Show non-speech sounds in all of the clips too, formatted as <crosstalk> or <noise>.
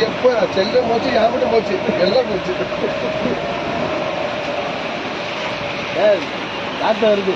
எப்ப செல்லம் போச்சு யாமிட்ட போச்சு எல்லாம் போச்சு வருது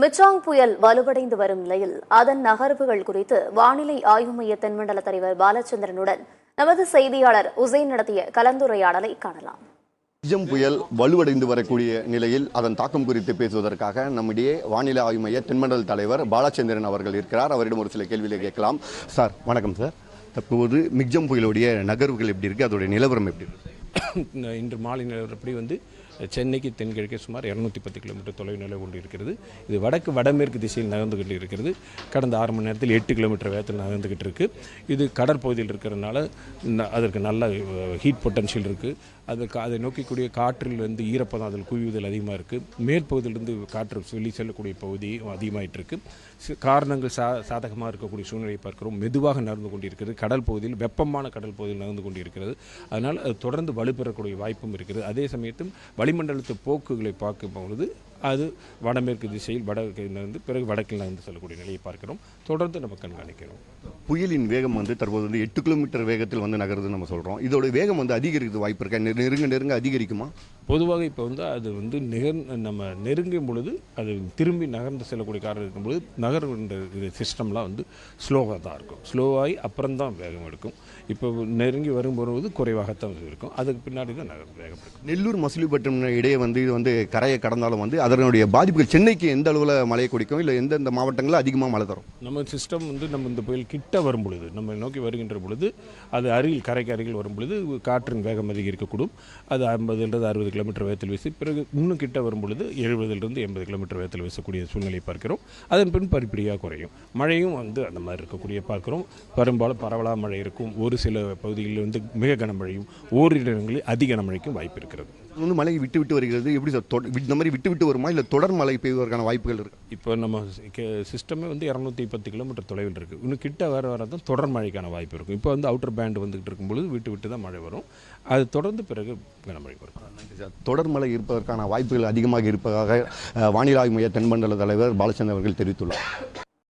மிச்சாங் புயல் வலுவடைந்து வரும் நிலையில் அதன் நகர்வுகள் குறித்து வானிலை ஆய்வு மைய தென்மண்டல தலைவர் பாலச்சந்திரனுடன் நமது செய்தியாளர் உசைன் நடத்திய கலந்துரையாடலை காணலாம். நிஜம் புயல் வலுவடைந்து வரக்கூடிய நிலையில் அதன் தாக்கம் குறித்து பேசுவதற்காக நம்மிடையே வானிலை ஆய்வு மைய தென்மண்டல தலைவர் பாலச்சந்திரன் அவர்கள் இருக்கிறார். அவரிடம் ஒரு சில கேள்விகளை கேட்கலாம். சார் வணக்கம் சார். தற்போது மிக்ஜம் புயலுடைய நகர்வுகள் எப்படி இருக்கு? அதோடைய நிலவரம் எப்படி இருக்கு? <coughs> இன்று மாலை நிலவரப்படி வந்து சென்னைக்கு தென்கிழக்கே சுமார் இரநூத்தி பத்து கிலோமீட்டர் தொலைவு நிலை கொண்டு இருக்கிறது இது வடக்கு வடமேற்கு திசையில் நகர்ந்துகிட்டு இருக்கிறது. கடந்த ஆறு மணி நேரத்தில் எட்டு கிலோமீட்டர் வேகத்தில் நகர்ந்துகிட்டு இருக்குது இது கடற்பகுதியில் இருக்கிறதுனால அதற்கு நல்ல ஹீட் பொட்டன்ஷியல் இருக்குது அதற்கு அதை நோக்கிக்கூடிய காற்றில் வந்து ஈரப்பதம் அதில் குவிவுதல் அதிகமாக இருக்குது மேற்பகுதியிலிருந்து காற்று வெளி செல்லக்கூடிய பகுதி அதிகமாகிட்டு இருக்குது காரணங்கள் சா சாதகமாக இருக்கக்கூடிய சூழ்நிலையை பார்க்கிறோம். மெதுவாக நடந்து கொண்டிருக்கிறது. கடல் பகுதியில் வெப்பமான கடல் பகுதியில் நடந்து கொண்டிருக்கிறது. அதனால் அது தொடர்ந்து வலுப்பெறக்கூடிய வாய்ப்பும் இருக்கிறது அதே சமயத்தில் வளிமண்டலத்து போக்குகளை பார்க்கும் பொழுது அது வடமேற்கு திசையில் வடக்கிலிருந்து பிறகு வடக்கில் நகர்ந்து செல்லக்கூடிய நிலையை பார்க்கிறோம். தொடர்ந்து நம்ம கண்காணிக்கிறோம். புயலின் வேகம் வந்து தற்போது வந்து எட்டு கிலோமீட்டர் வேகத்தில் வந்து நகருதுன்னு நம்ம சொல்றோம். இதோட வேகம் வந்து அதிகரிக்கிறது வாய்ப்பு இருக்கா? நெருங்க நெருங்க அதிகரிக்குமா? பொதுவாக இப்போ வந்து அது வந்து நிகர் நம்ம நெருங்கும் பொழுது அது திரும்பி நகர்ந்து செல்லக்கூடிய காரணம் இருக்கும் பொழுது நகர்கின்ற இது சிஸ்டம்லாம் வந்து ஸ்லோவாக தான் இருக்கும். ஸ்லோவாகி அப்புறம் தான் வேகம் எடுக்கும். இப்போ நெருங்கி வரும்போது குறைவாகத்தான் இருக்கும். அதுக்கு பின்னாடி தான் நகர் வேகம் எடுக்கும். நெல்லூர் மசிலிப்பட்டம் இடையே வந்து இது வந்து கரையை கடந்தாலும் வந்து அதனுடைய பாதிப்புகள் சென்னைக்கு எந்த அளவில் மழையை குடிக்கும்? இல்லை எந்தெந்த மாவட்டங்களில் அதிகமாக மழை தரும்? நம்ம சிஸ்டம் வந்து நம்ம இந்த புயல் கிட்ட வரும் பொழுது நம்ம நோக்கி வருகின்ற பொழுது அது அருகில் கரைக்கு அருகில் வரும் பொழுது காற்றின் வேகம் அதிகரிக்கக்கூடும். அது ஐம்பதுலேருந்து அறுபது கிலோமீட்டர் வேகத்தில் வீசி பிறகு இன்னும் கிட்ட வரும் பொழுது எழுபதுலேருந்து எண்பது கிலோமீட்டர் வேகத்தில் வீசக்கூடிய சூழ்நிலை பார்க்கிறோம். அதன் பின் படிப்படியாக குறையும். மழையும் வந்து அந்த மாதிரி இருக்கக்கூடிய பார்க்கிறோம். பெரும்பாலும் பரவலாக மழை இருக்கும். ஒரு சில பகுதிகளில் வந்து மிக கனமழையும் ஓரிரு இடங்களில் அதிக கனமழைக்கும் வாய்ப்பு இருக்கிறது. வந்து மழை விட்டு விட்டு வருகிறது. எப்படி சார் இந்த மாதிரி விட்டு விட்டு வருமா? இல்லை தொடர் மழை பெய்வதற்கான வாய்ப்புகள் இருக்கு? இப்போ நம்ம சிஸ்டமே வந்து இரநூத்தி பத்து கிலோமீட்டர் தொலைவில் இருக்குது இன்னும் கிட்ட வர வர தான் தொடர் மழைக்கான வாய்ப்பு இருக்கும். இப்போ வந்து அவுட்டர் பேண்ட் வந்துகிட்டு இருக்கும்பொழுது விட்டு விட்டு தான் மழை வரும். அது தொடர்ந்து பிறகு கனமழை வரும். தொடர்மழை இருப்பதற்கான வாய்ப்புகள் அதிகமாக இருப்பதாக வானிலை ஆய்வு மைய தென்மண்டல தலைவர் பாலச்சந்திரன் அவர்கள் தெரிவித்துள்ளார்.